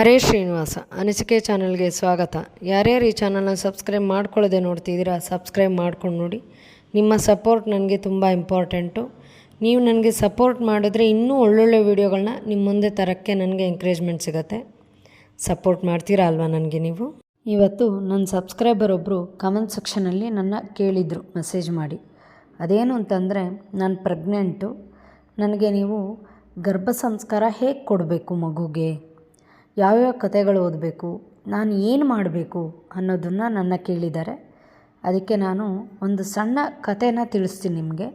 ಹರೇ ಶ್ರೀನಿವಾಸ, ಅನಿಸಿಕೆ ಚಾನಲ್ಗೆ ಸ್ವಾಗತ. ಯಾರ್ಯಾರು ಈ ಚಾನಲ್ನ ಸಬ್ಸ್ಕ್ರೈಬ್ ಮಾಡ್ಕೊಳ್ಳದೆ ನೋಡ್ತಿದ್ದೀರಾ, ಸಬ್ಸ್ಕ್ರೈಬ್ ಮಾಡ್ಕೊಂಡು ನೋಡಿ. ನಿಮ್ಮ ಸಪೋರ್ಟ್ ನನಗೆ ತುಂಬ ಇಂಪಾರ್ಟೆಂಟು. ನೀವು ನನಗೆ ಸಪೋರ್ಟ್ ಮಾಡಿದ್ರೆ ಇನ್ನೂ ಒಳ್ಳೊಳ್ಳೆ ವೀಡಿಯೋಗಳನ್ನ ನಿಮ್ಮ ಮುಂದೆ ತರೋಕ್ಕೆ ನನಗೆ ಎಂಕರೇಜ್ಮೆಂಟ್ ಸಿಗುತ್ತೆ. ಸಪೋರ್ಟ್ ಮಾಡ್ತೀರಾ ಅಲ್ವಾ ನನಗೆ ನೀವು? ಇವತ್ತು ನನ್ನ ಸಬ್ಸ್ಕ್ರೈಬರ್ ಒಬ್ಬರು ಕಮೆಂಟ್ ಸೆಕ್ಷನಲ್ಲಿ ನನ್ನ ಕೇಳಿದರು ಮೆಸೇಜ್ ಮಾಡಿ. ಅದೇನು ಅಂತಂದರೆ, ನಾನು ಪ್ರೆಗ್ನೆಂಟು. ನನಗೆ ನೀವು ಗರ್ಭ ಸಂಸ್ಕಾರ ಹೇಗೆ ಕೊಡಬೇಕು ಮಗುಗೆ? ಯಾವ್ಯಾವ ಕಥೆಗಳು ಓದಬೇಕು, ನಾನು ಏನು ಮಾಡಬೇಕು ಅನ್ನೋದನ್ನು ನನ್ನ ಕೇಳಿದ್ದಾರೆ. ಅದಕ್ಕೆ ನಾನು ಒಂದು ಸಣ್ಣ ಕಥೆನ ತಿಳಿಸ್ತೀನಿ ನಿಮಗೆ.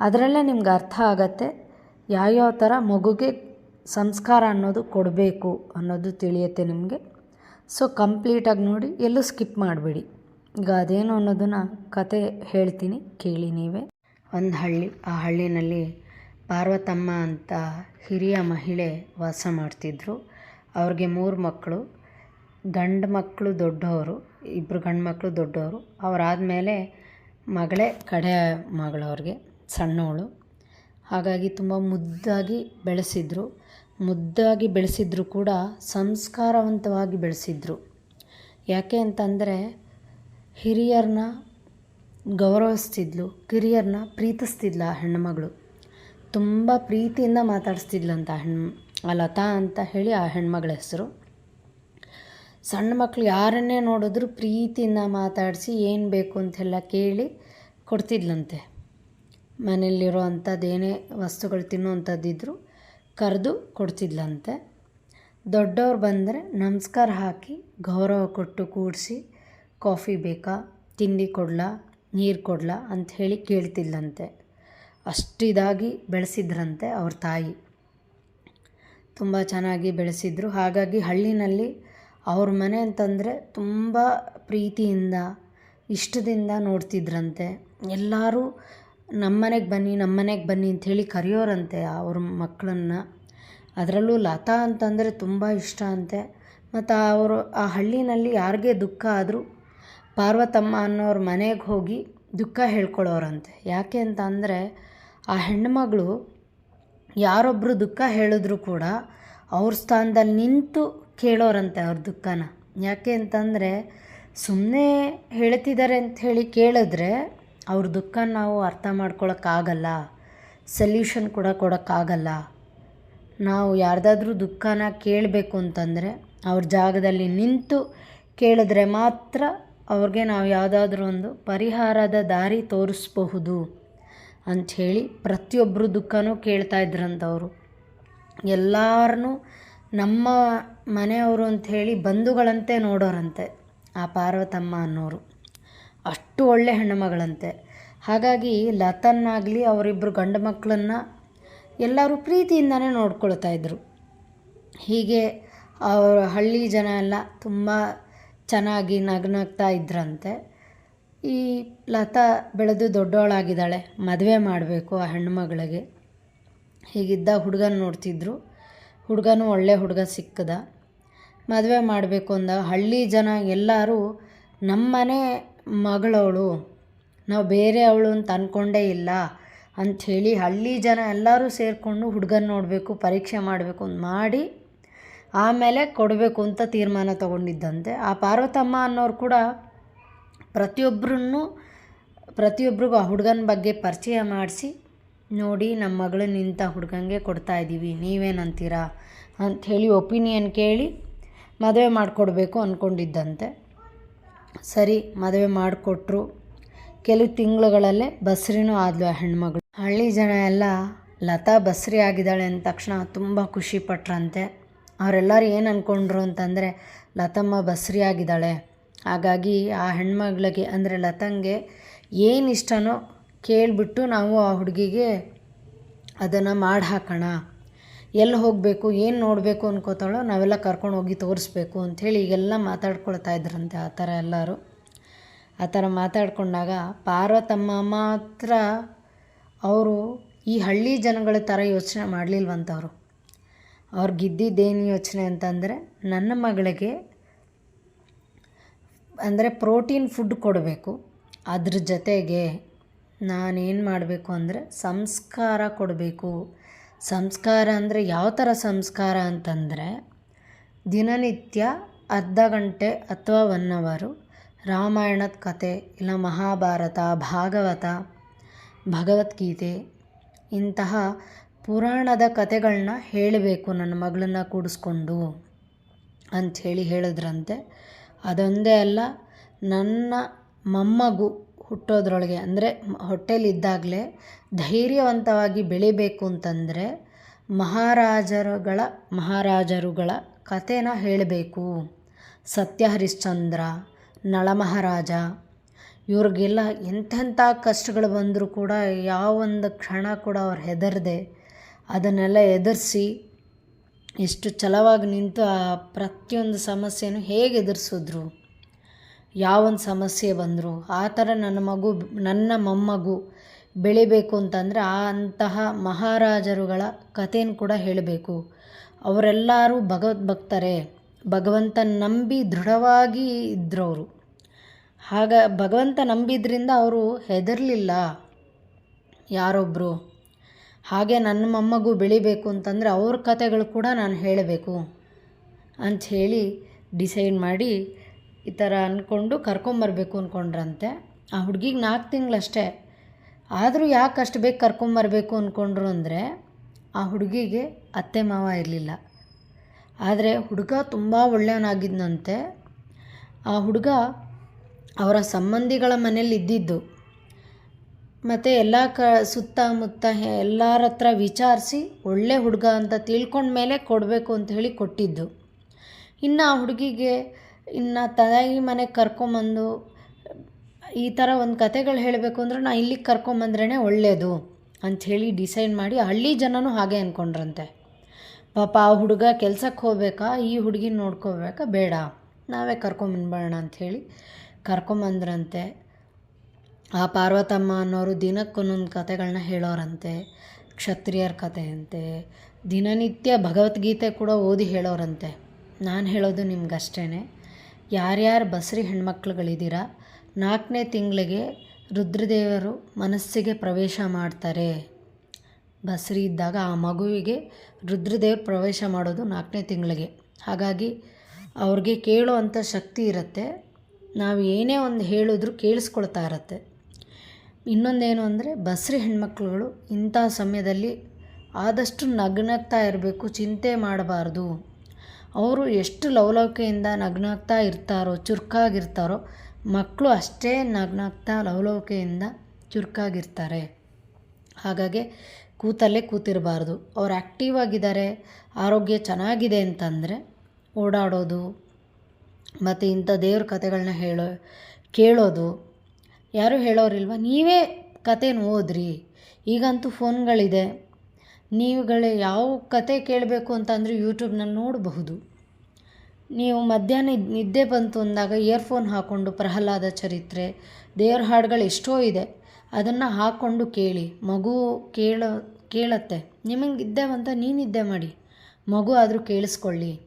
ಅದರಲ್ಲೇ ನಿಮ್ಗೆ ಅರ್ಥ ಆಗತ್ತೆ ಯಾವ್ಯಾವ ಥರ ಮಗುಗೆ ಸಂಸ್ಕಾರ ಅನ್ನೋದು ಕೊಡಬೇಕು ಅನ್ನೋದು ತಿಳಿಯುತ್ತೆ ನಿಮಗೆ. ಸೊ ಕಂಪ್ಲೀಟಾಗಿ ನೋಡಿ, ಎಲ್ಲೂ ಸ್ಕಿಪ್ ಮಾಡಬೇಡಿ. ಈಗ ಅದೇನು ಅನ್ನೋದನ್ನು ಕತೆ ಹೇಳ್ತೀನಿ, ಕೇಳಿ ನೀವೇ. ಒಂದು ಹಳ್ಳಿ, ಆ ಹಳ್ಳಿನಲ್ಲಿ ಪಾರ್ವತಮ್ಮ ಅಂತ ಹಿರಿಯ ಮಹಿಳೆ ವಾಸ ಮಾಡ್ತಿದ್ರು. ಅವ್ರಿಗೆ ಮೂರು ಮಕ್ಕಳು, ಗಂಡು ಮಕ್ಕಳು ದೊಡ್ಡವರು ಇಬ್ಬರು ಗಂಡು ಮಕ್ಕಳು ದೊಡ್ಡವರು. ಅವರಾದಮೇಲೆ ಮಗಳೇ ಕಡೆ ಮಗಳು ಅವ್ರಿಗೆ, ಸಣ್ಣವಳು. ಹಾಗಾಗಿ ತುಂಬ ಮುದ್ದಾಗಿ ಬೆಳೆಸಿದ್ರು. ಮುದ್ದಾಗಿ ಬೆಳೆಸಿದ್ರು ಕೂಡ ಸಂಸ್ಕಾರವಂತವಾಗಿ ಬೆಳೆಸಿದ್ರು. ಯಾಕೆ ಅಂತಂದರೆ ಹಿರಿಯರನ್ನ ಗೌರವಿಸ್ತಿದ್ಲು ಕಿರಿಯರನ್ನ ಪ್ರೀತಿಸ್ತಿದ್ಲ ಹೆಣ್ಣುಮಗಳು ತುಂಬ ಪ್ರೀತಿಯಿಂದ ಮಾತಾಡಿಸ್ತಿದ್ಲಂತ ಹೆಣ್ಣು ಲತಾ ಅಂತ ಹೇಳಿ ಆ ಹೆಣ್ಮಗಳ ಹೆಸರು. ಸಣ್ಣ ಮಕ್ಕಳು ಯಾರನ್ನೇ ನೋಡಿದ್ರು ಪ್ರೀತಿಯಿಂದ ಮಾತಾಡಿಸಿ ಏನು ಬೇಕು ಅಂತೆಲ್ಲ ಕೇಳಿ ಕೊಡ್ತಿದ್ಲಂತೆ. ಮನೆಯಲ್ಲಿರೋ ಅಂಥದ್ದೇನೇ ವಸ್ತುಗಳು ತಿನ್ನುವಂಥದ್ದಿದ್ರು ಕರೆದು ಕೊಡ್ತಿದ್ಲಂತೆ. ದೊಡ್ಡವ್ರು ಬಂದರೆ ನಮಸ್ಕಾರ ಹಾಕಿ ಗೌರವ ಕೊಟ್ಟು ಕೂಡಿಸಿ ಕಾಫಿ ಬೇಕಾ, ತಿಂಡಿ ಕೊಡಲಾ, ನೀರು ಕೊಡಲಾ ಅಂಥೇಳಿ ಕೇಳ್ತಿದ್ಲಂತೆ. ಅಷ್ಟಿದಾಗಿ ಬೆಳೆಸಿದ್ರಂತೆ ಅವ್ರ ತಾಯಿ. ತುಂಬ ಚೆನ್ನಾಗಿ ಬೆಳೆಸಿದ್ರು. ಹಾಗಾಗಿ ಹಳ್ಳಿನಲ್ಲಿ ಅವ್ರ ಮನೆ ಅಂತಂದರೆ ತುಂಬ ಪ್ರೀತಿಯಿಂದ, ಇಷ್ಟದಿಂದ ನೋಡ್ತಿದ್ರಂತೆ. ಎಲ್ಲರೂ ನಮ್ಮನೆಗೆ ಬನ್ನಿ ನಮ್ಮನೆಗೆ ಬನ್ನಿ ಅಂಥೇಳಿ ಕರೆಯೋರಂತೆ ಅವ್ರ ಮಕ್ಕಳನ್ನ ಅದರಲ್ಲೂ ಲತಾ ಅಂತಂದರೆ ತುಂಬ ಇಷ್ಟ ಅಂತೆ. ಮತ್ತು ಅವರು ಆ ಹಳ್ಳಿನಲ್ಲಿ ಯಾರಿಗೆ ದುಃಖ ಆದರೂ ಪಾರ್ವತಮ್ಮ ಅನ್ನೋರ ಮನೆಗೆ ಹೋಗಿ ದುಃಖ ಹೇಳ್ಕೊಳ್ಳೋರಂತೆ ಯಾಕೆ ಅಂತ ಅಂದರೆ ಆ ಹೆಣ್ಮಗಳು ಯಾರೊಬ್ಬರು ದುಃಖ ಹೇಳಿದ್ರು ಕೂಡ ಅವ್ರ ಸ್ಥಾನದಲ್ಲಿ ನಿಂತು ಕೇಳೋರಂತೆ ಅವ್ರ ದುಃಖನ. ಯಾಕೆ ಅಂತಂದರೆ ಸುಮ್ಮನೆ ಹೇಳ್ತಿದ್ದಾರೆ ಅಂತ ಹೇಳಿ ಕೇಳಿದ್ರೆ ಅವ್ರ ದುಃಖ ನಾವು ಅರ್ಥ ಮಾಡ್ಕೊಳಕ್ಕಾಗಲ್ಲ ಸಲ್ಯೂಷನ್ ಕೂಡ ಕೊಡೋಕ್ಕಾಗಲ್ಲ. ನಾವು ಯಾರ್ದಾದ್ರೂ ದುಃಖನ ಕೇಳಬೇಕು ಅಂತಂದರೆ ಅವ್ರ ಜಾಗದಲ್ಲಿ ನಿಂತು ಕೇಳಿದ್ರೆ ಮಾತ್ರ ಅವ್ರಿಗೆ ನಾವು ಯಾವುದಾದ್ರೂ ಒಂದು ಪರಿಹಾರದ ದಾರಿ ತೋರಿಸ್ಬಹುದು. ಅಂಥೇಳಿ ಪ್ರತಿಯೊಬ್ಬರು ದುಃಖನೂ ಕೇಳ್ತಾ ಇದ್ರಂಥವ್ರು. ಎಲ್ಲರನ್ನೂ ನಮ್ಮ ಮನೆಯವರು ಅಂಥೇಳಿ ಬಂಧುಗಳಂತೆ ನೋಡೋರಂತೆ ಆ ಪಾರ್ವತಮ್ಮ ಅನ್ನೋರು. ಅಷ್ಟು ಒಳ್ಳೆ ಹೆಣ್ಣುಮಗಳಂತೆ. ಹಾಗಾಗಿ ಲತನ್ನಾಗಲಿ ಅವರಿಬ್ಬರು ಗಂಡು ಮಕ್ಕಳನ್ನು ಎಲ್ಲರೂ ಪ್ರೀತಿಯಿಂದನೇ ನೋಡ್ಕೊಳ್ತಾ ಇದ್ದರು ಹೀಗೆ ಅವರ ಹಳ್ಳಿ ಜನ ಎಲ್ಲ ತುಂಬ ಚೆನ್ನಾಗಿ ನಗ್ನಗ್ತಾ ಇದ್ರಂತೆ. ಈ ಲತಾ ಬೆಳೆದು ದೊಡ್ಡವಳಾಗಿದ್ದಾಳೆ. ಮದುವೆ ಮಾಡಬೇಕು ಆ ಹೆಣ್ಮಗಳಿಗೆ ಹೀಗಿದ್ದ ಹುಡುಗನ ನೋಡ್ತಿದ್ರು. ಹುಡುಗನೂ ಒಳ್ಳೆ ಹುಡುಗ ಸಿಕ್ಕದ. ಮದುವೆ ಮಾಡಬೇಕು ಅಂದ. ಹಳ್ಳಿ ಜನ ಎಲ್ಲರೂ ನಮ್ಮನೆ ಮಗಳವಳು. ನಾವು ಬೇರೆ ಅವಳು ಅಂತ ಅಂದ್ಕೊಂಡೇ ಇಲ್ಲ ಅಂಥೇಳಿ ಹಳ್ಳಿ ಜನ ಎಲ್ಲರೂ ಸೇರಿಕೊಂಡು ಹುಡುಗನ ನೋಡಬೇಕು, ಪರೀಕ್ಷೆ ಮಾಡಬೇಕು ಅಂತ ಮಾಡಿ ಆಮೇಲೆ ಕೊಡಬೇಕು ಅಂತ ತೀರ್ಮಾನ ತಗೊಂಡಿದ್ದಂತೆ. ಆ ಪಾರ್ವತಮ್ಮ ಅನ್ನೋರು ಕೂಡ ಪ್ರತಿಯೊಬ್ಬರನ್ನು ಪ್ರತಿಯೊಬ್ಬರಿಗೂ ಆ ಹುಡುಗನ ಬಗ್ಗೆ ಪರಿಚಯ ಮಾಡಿಸಿ ನೋಡಿ ನಮ್ಮ ಮಗಳು ನಿಂತ ಹುಡುಗಂಗೆ ಕೊಡ್ತಾ ಇದ್ದೀವಿ, ನೀವೇನಂತೀರಾ? ಅಂಥೇಳಿ ಒಪಿನಿಯನ್ ಕೇಳಿ ಮದುವೆ ಮಾಡಿಕೊಡ್ಬೇಕು ಅಂದ್ಕೊಂಡಿದ್ದಂತೆ ಸರಿ, ಮದುವೆ ಮಾಡಿಕೊಟ್ರು. ಕೆಲವು ತಿಂಗಳುಗಳಲ್ಲೇ ಬಸ್ರಿನೂ ಆದ್ಲು ಆ ಹೆಣ್ಮಗಳು. ಹಳ್ಳಿ ಜನ ಎಲ್ಲ ಲತಾ ಬಸ್ರಿ ಆಗಿದ್ದಾಳೆ ಅಂದ ತಕ್ಷಣ ತುಂಬ ಖುಷಿ ಪಟ್ರಂತೆ. ಅವರೆಲ್ಲರೂ ಏನು ಅಂದ್ಕೊಂಡ್ರು ಅಂತಂದರೆ, ಲತಮ್ಮ ಬಸ್ರಿ ಆಗಿದ್ದಾಳೆ ಹಾಗಾಗಿ ಆ ಹೆಣ್ಮಗಳಿಗೆ, ಅಂದರೆ ಲತಂಗೆ ಏನು ಇಷ್ಟನೋ ಕೇಳಿಬಿಟ್ಟು ನಾವು ಆ ಹುಡುಗಿಗೆ ಅದನ್ನು ಮಾಡಿ ಹಾಕೋಣ ಎಲ್ಲಿ ಹೋಗಬೇಕು, ಏನು ನೋಡಬೇಕು ಅನ್ಕೋತಾಳೋ ನಾವೆಲ್ಲ ಕರ್ಕೊಂಡು ಹೋಗಿ ತೋರಿಸ್ಬೇಕು ಅಂಥೇಳಿ ಈಗೆಲ್ಲ ಮಾತಾಡ್ಕೊಳ್ತಾ ಇದ್ರಂತೆ ಆ ಥರ ಎಲ್ಲರೂ. ಆ ಥರ ಮಾತಾಡ್ಕೊಂಡಾಗ ಪಾರ್ವತಮ್ಮ ಮಾತ್ರ ಅವರು ಈ ಹಳ್ಳಿ ಜನಗಳ ಥರ ಯೋಚನೆ ಮಾಡಲಿಲ್ವಂತವರು. ಅವ್ರಿಗಿದ್ದಿದ್ದೇನು ಯೋಚನೆ ಅಂತಂದರೆ ನನ್ನ ಮಗಳಿಗೆ ಅಂದರೆ ಪ್ರೋಟೀನ್ ಫುಡ್ ಕೊಡಬೇಕು. ಅದ್ರ ಜೊತೆಗೆ ನಾನೇನು ಮಾಡಬೇಕು ಅಂದರೆ ಸಂಸ್ಕಾರ ಕೊಡಬೇಕು. ಸಂಸ್ಕಾರ ಅಂದರೆ ಯಾವ ಥರ ಸಂಸ್ಕಾರ ಅಂತಂದರೆ ದಿನನಿತ್ಯ ಅರ್ಧ ಗಂಟೆ ಅಥವಾ ಒನ್ ಅವರು ರಾಮಾಯಣದ ಕತೆ ಇಲ್ಲ ಮಹಾಭಾರತ, ಭಾಗವತ, ಭಗವದ್ಗೀತೆ ಇಂತಹ ಪುರಾಣದ ಕತೆಗಳನ್ನ ಹೇಳಬೇಕು ನನ್ನ ಮಗಳನ್ನ ಕೂಡಿಸ್ಕೊಂಡು ಅಂಥೇಳಿ ಹೇಳಿದ್ರಂತೆ. ಅದೊಂದೇ ಅಲ್ಲ, ನನ್ನ ಮೊಮ್ಮಗು ಹುಟ್ಟೋದ್ರೊಳಗೆ, ಅಂದರೆ ಹೊಟ್ಟೆಲಿದ್ದಾಗಲೇ ಧೈರ್ಯವಂತವಾಗಿ ಬೆಳಿಬೇಕು ಅಂತಂದರೆ ಮಹಾರಾಜರುಗಳ ಮಹಾರಾಜರುಗಳ ಕಥೆನ ಹೇಳಬೇಕು. ಸತ್ಯ ಹರಿಶ್ಚಂದ್ರ ನಳಮಹಾರಾಜ ಇವ್ರಿಗೆಲ್ಲ ಎಂಥೆಂಥ ಕಷ್ಟಗಳು ಬಂದರೂ ಕೂಡ ಯಾವೊಂದು ಕ್ಷಣ ಕೂಡ ಅವ್ರು ಹೆದರದೆ ಅದನ್ನೆಲ್ಲ ಎದುರಿಸಿ ಎಷ್ಟು ಛಲವಾಗಿ ನಿಂತು ಆ ಪ್ರತಿಯೊಂದು ಸಮಸ್ಯೆನೂ ಹೇಗೆ ಎದುರಿಸಿದ್ರು, ಯಾವೊಂದು ಸಮಸ್ಯೆ ಬಂದರು, ಆ ಥರ ನನ್ನ ಮಗು, ನನ್ನ ಮೊಮ್ಮಗು ಬೆಳಿಬೇಕು ಅಂತಂದರೆ ಆ ಅಂತಹ ಮಹಾರಾಜರುಗಳ ಕಥೆಯನ್ನು ಕೂಡ ಹೇಳಬೇಕು. ಅವರೆಲ್ಲರೂ ಭಗವದ್ಭಕ್ತರೆ ಭಗವಂತ ನಂಬಿ ದೃಢವಾಗಿ ಇದ್ದರು ಹಾಗ, ಭಗವಂತ ನಂಬಿದ್ರಿಂದ ಅವರು ಹೆದರಲಿಲ್ಲ ಯಾರೊಬ್ಬರು ಹಾಗೆ ನನ್ನ ಮೊಮ್ಮಗು ಬೆಳಿಬೇಕು ಅಂತಂದರೆ ಅವ್ರ ಕಥೆಗಳು ಕೂಡ ನಾನು ಹೇಳಬೇಕು ಅಂಥೇಳಿ ಡಿಸೈಡ್ ಮಾಡಿ ಈ ಥರ ಅಂದ್ಕೊಂಡು ಕರ್ಕೊಂಬರ್ಬೇಕು ಅಂದ್ಕೊಂಡ್ರಂತೆ ಆ ಹುಡುಗಿಗೆ ನಾಲ್ಕು ತಿಂಗಳಷ್ಟೇ. ಆದರೂ ಯಾಕೆ ಅಷ್ಟು ಬೇಗ ಕರ್ಕೊಂಬರ್ಬೇಕು ಅಂದ್ಕೊಂಡ್ರು ಅಂದರೆ ಆ ಹುಡುಗಿಗೆ ಅತ್ತೆ ಮಾವ ಇರಲಿಲ್ಲ. ಆದರೆ ಹುಡುಗ ತುಂಬ ಒಳ್ಳೆಯವನಾಗಿದ್ದಂತೆ ಆ ಹುಡುಗ ಅವರ ಸಂಬಂಧಿಗಳ ಮನೇಲಿ ಇದ್ದಿದ್ದು ಮತ್ತು ಎಲ್ಲ ಕ, ಸುತ್ತಮುತ್ತ ಎಲ್ಲರ ಹತ್ರ ವಿಚಾರಿಸಿ ಒಳ್ಳೆ ಹುಡುಗ ಅಂತ ತಿಳ್ಕೊಂಡ ಮೇಲೆ ಕೊಡಬೇಕು ಅಂತ ಹೇಳಿ ಕೊಟ್ಟಿದ್ದು. ಇನ್ನು ಆ ಹುಡುಗಿಗೆ ಇನ್ನು ತಾಯಿ ಮನೆಗೆ ಕರ್ಕೊಂಬಂದು ಈ ಥರ ಒಂದು ಕತೆಗಳು ಹೇಳಬೇಕು ಅಂದ್ರೆ ನಾ ಇಲ್ಲಿಗೆ ಕರ್ಕೊಂಬಂದ್ರೇ ಒಳ್ಳೆಯದು ಅಂಥೇಳಿ ಡಿಸೈಡ್ ಮಾಡಿ ಹಳ್ಳಿ ಜನನೂ ಹಾಗೆ ಅಂದ್ಕೊಂಡ್ರಂತೆ ಪಾಪ ಆ ಹುಡುಗ ಕೆಲ್ಸಕ್ಕೆ ಹೋಗ್ಬೇಕಾ, ಈ ಹುಡುಗಿನ ನೋಡ್ಕೋಬೇಕಾ ಬೇಡ. ನಾವೇ ಕರ್ಕೊಂಬಂದ್ಬೇಡ ಅಂಥೇಳಿ ಕರ್ಕೊಂಬಂದ್ರಂತೆ. ಆ ಪಾರ್ವತಮ್ಮ ಅನ್ನೋರು ದಿನಕ್ಕೊಂದೊಂದು ಕತೆಗಳನ್ನ ಹೇಳೋರಂತೆ, ಕ್ಷತ್ರಿಯರ ಕಥೆಯಂತೆ ದಿನನಿತ್ಯ ಭಗವದ್ಗೀತೆ ಕೂಡ ಓದಿ ಹೇಳೋರಂತೆ. ನಾನು ಹೇಳೋದು ನಿಮ್ಗಷ್ಟೇ ಯಾರ್ಯಾರು ಬಸ್ರಿ ಹೆಣ್ಮಕ್ಳುಗಳಿದ್ದೀರಾ, ನಾಲ್ಕನೇ ತಿಂಗಳಿಗೆ ರುದ್ರದೇವರು ಮನಸ್ಸಿಗೆ ಪ್ರವೇಶ ಮಾಡ್ತಾರೆ. ಬಸ್ರಿ ಇದ್ದಾಗ ಆ ಮಗುವಿಗೆ ರುದ್ರದೇವ್ರು ಪ್ರವೇಶ ಮಾಡೋದು ನಾಲ್ಕನೇ ತಿಂಗಳಿಗೆ. ಹಾಗಾಗಿ ಅವ್ರಿಗೆ ಕೇಳೋ ಅಂಥ ಶಕ್ತಿ ಇರುತ್ತೆ. ನಾವು ಏನೇ ಒಂದು ಹೇಳಿದ್ರು ಕೇಳಿಸ್ಕೊಳ್ತಾ ಇರತ್ತೆ. ಇನ್ನೊಂದೇನು ಅಂದರೆ ಬಸ್ರಿ ಹೆಣ್ಮಕ್ಳುಗಳು ಇಂಥ ಸಮಯದಲ್ಲಿ ಆದಷ್ಟು ನಗ್ನಗ್ತಾ ಇರಬೇಕು, ಚಿಂತೆ ಮಾಡಬಾರ್ದು. ಅವರು ಎಷ್ಟು ಲವಲವಿಕೆಯಿಂದ ನಗ್ನಾಗ್ತಾ ಇರ್ತಾರೋ, ಚುರುಕಾಗಿರ್ತಾರೋ, ಮಕ್ಕಳು ಅಷ್ಟೇ ನಗ್ನಾಗ್ತಾ ಲವಲವಿಕೆಯಿಂದ ಚುರುಕಾಗಿರ್ತಾರೆ. ಹಾಗಾಗಿ ಕೂತಲ್ಲೇ ಕೂತಿರಬಾರ್ದು. ಅವ್ರು ಆ್ಯಕ್ಟಿವ್ ಆಗಿದ್ದಾರೆ, ಆರೋಗ್ಯ ಚೆನ್ನಾಗಿದೆ ಅಂತಂದರೆ ಓಡಾಡೋದು, ಮತ್ತು ಇಂಥ ದೇವ್ರ ಕಥೆಗಳನ್ನ ಹೇಳೋ, ಕೇಳೋದು ಯಾರೂ ಹೇಳೋರಿಲ್ವ? ನೀವೇ ಕತೆನ ಓದ್ರಿ. ಈಗಂತೂ ಫೋನ್ಗಳಿದೆ. ನೀವುಗಳೇ ಯಾವ ಕತೆ ಕೇಳಬೇಕು ಅಂತಂದರೆ ಯೂಟ್ಯೂಬ್ನಲ್ಲಿ ನೋಡಬಹುದು. ನೀವು ಮಧ್ಯಾಹ್ನ ನಿದ್ದೆ ಬಂತು ಅಂದಾಗ ಇಯರ್ಫೋನ್ ಹಾಕ್ಕೊಂಡು ಪ್ರಹ್ಲಾದ ಚರಿತ್ರೆ, ದೇವ್ರ ಹಾಡುಗಳು ಎಷ್ಟೋ ಇದೆ. ಅದನ್ನು ಹಾಕ್ಕೊಂಡು ಕೇಳಿ. ಮಗು ಕೇಳೋ, ಕೇಳತ್ತೆ. ನಿಮಗೆ ಇದ್ದೆ ಅಂತ ನೀನು ನಿದ್ದೆ ಮಾಡಿ. ಮಗು ಆದರೂ ಕೇಳಿಸ್ಕೊಳ್ಳಿ.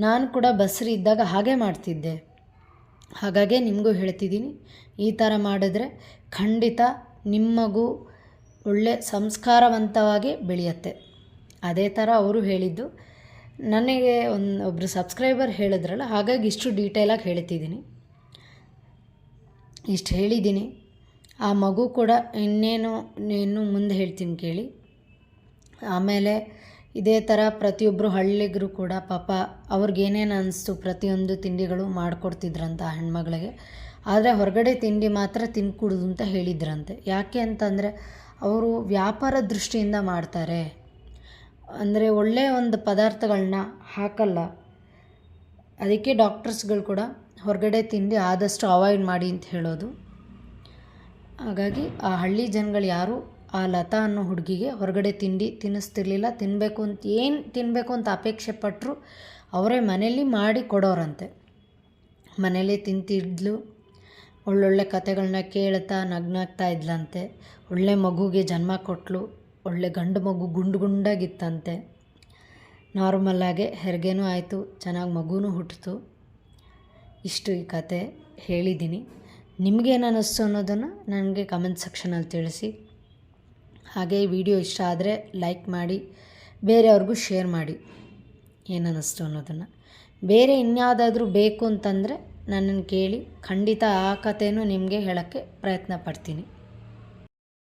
ನಾನು ಕೂಡ ಬಸ್ರಿ ಇದ್ದಾಗ ಹಾಗೆ ಮಾಡ್ತಿದ್ದೆ. ಹಾಗಾಗಿ ನಿಮಗೂ ಹೇಳ್ತಿದ್ದೀನಿ, ಈ ಥರ ಮಾಡಿದ್ರೆ ಖಂಡಿತ ನಿಮ್ಮ ಮಗು ಒಳ್ಳೆ ಸಂಸ್ಕಾರವಂತವಾಗಿ ಬೆಳೆಯುತ್ತೆ. ಅದೇ ಥರ ಅವರು ಹೇಳಿದ್ದು, ನನಗೆ ಒಂದು ಒಬ್ಬರು ಸಬ್ಸ್ಕ್ರೈಬರ್ ಹೇಳಿದ್ರಲ್ಲ, ಹಾಗಾಗಿ ಇಷ್ಟು ಡೀಟೇಲಾಗಿ ಹೇಳ್ತಿದ್ದೀನಿ. ಇಷ್ಟು ಹೇಳಿದ್ದೀನಿ. ಆ ಮಗು ಕೂಡ ಇನ್ನೇನು ಇನ್ನೂ ಮುಂದೆ ಹೇಳ್ತೀನಿ ಕೇಳಿ. ಆಮೇಲೆ ಇದೇ ಥರ ಪ್ರತಿಯೊಬ್ಬರು ಹಳ್ಳಿಗರು ಕೂಡ ಪಾಪ ಅವ್ರಿಗೇನೇನು ಅನಿಸ್ತು ಪ್ರತಿಯೊಂದು ತಿಂಡಿಗಳು ಮಾಡಿಕೊಡ್ತಿದ್ರಂತ ಹೆಣ್ಮಗಳಿಗೆ. ಆದರೆ ಹೊರಗಡೆ ತಿಂಡಿ ಮಾತ್ರ ತಿನ್ಕೂಡುದು ಅಂತ ಹೇಳಿದ್ರಂತೆ. ಯಾಕೆ ಅಂತಂದರೆ ಅವರು ವ್ಯಾಪಾರ ದೃಷ್ಟಿಯಿಂದ ಮಾಡ್ತಾರೆ. ಅಂದರೆ ಒಳ್ಳೆಯ ಒಂದು ಪದಾರ್ಥಗಳನ್ನ ಹಾಕಲ್ಲ. ಅದಕ್ಕೆ ಡಾಕ್ಟರ್ಸ್ಗಳು ಕೂಡ ಹೊರಗಡೆ ತಿಂಡಿ ಆದಷ್ಟು ಅವಾಯ್ಡ್ ಮಾಡಿ ಅಂತ ಹೇಳೋದು. ಹಾಗಾಗಿ ಆ ಹಳ್ಳಿ ಜನಗಳು ಯಾರು ಆ ಲತಾ ಅನ್ನೋ ಹುಡುಗಿಗೆ ಹೊರಗಡೆ ತಿಂಡಿ ತಿನ್ನಿಸ್ತಿರ್ಲಿಲ್ಲ. ತಿನ್ನಬೇಕು ಅಂತ, ಏನು ತಿನ್ನಬೇಕು ಅಂತ ಅಪೇಕ್ಷೆ ಪಟ್ಟರು ಅವರೇ ಮನೇಲಿ ಮಾಡಿ ಕೊಡೋರಂತೆ. ಮನೇಲಿ ತಿಂತಿದ್ಲು. ಒಳ್ಳೊಳ್ಳೆ ಕತೆಗಳನ್ನ ಕೇಳ್ತಾ ನಗ್ನಾಗ್ತಾ ಇದ್ಲಂತೆ. ಒಳ್ಳೆ ಮಗುಗೆ ಜನ್ಮ ಕೊಟ್ಟಳು ಒಳ್ಳೆ ಗಂಡು ಮಗು ಗುಂಡು ಗುಂಡಾಗಿತ್ತಂತೆ. ನಾರ್ಮಲ್ಲಾಗೆ ಹೆರಿಗೆನೂ ಆಯಿತು, ಚೆನ್ನಾಗಿ ಮಗುನೂ ಹುಟ್ಟಿತು ಇಷ್ಟು ಈ ಕತೆ ಹೇಳಿದ್ದೀನಿ ನಿಮಗೇನು ಅನ್ನಿಸ್ತು ಅನ್ನೋದನ್ನು ನನಗೆ ಕಮೆಂಟ್ ಸೆಕ್ಷನಲ್ಲಿ ತಿಳಿಸಿ. ಹಾಗೆ ಈ ವಿಡಿಯೋ ಇಷ್ಟ ಆದರೆ ಲೈಕ್ ಮಾಡಿ, ಬೇರೆಯವ್ರಿಗೂ ಶೇರ್ ಮಾಡಿ. ಏನನ್ನಿಸ್ತು ಅನ್ನೋದನ್ನು. ಬೇರೆ ಇನ್ಯಾವುದಾದ್ರೂ ಬೇಕು ಅಂತಂದರೆ ನನ್ನನ್ನು ಕೇಳಿ ಖಂಡಿತ ಆ ಕಥೆಯೂ ನಿಮಗೆ ಹೇಳೋಕ್ಕೆ ಪ್ರಯತ್ನ ಪಡ್ತೀನಿ.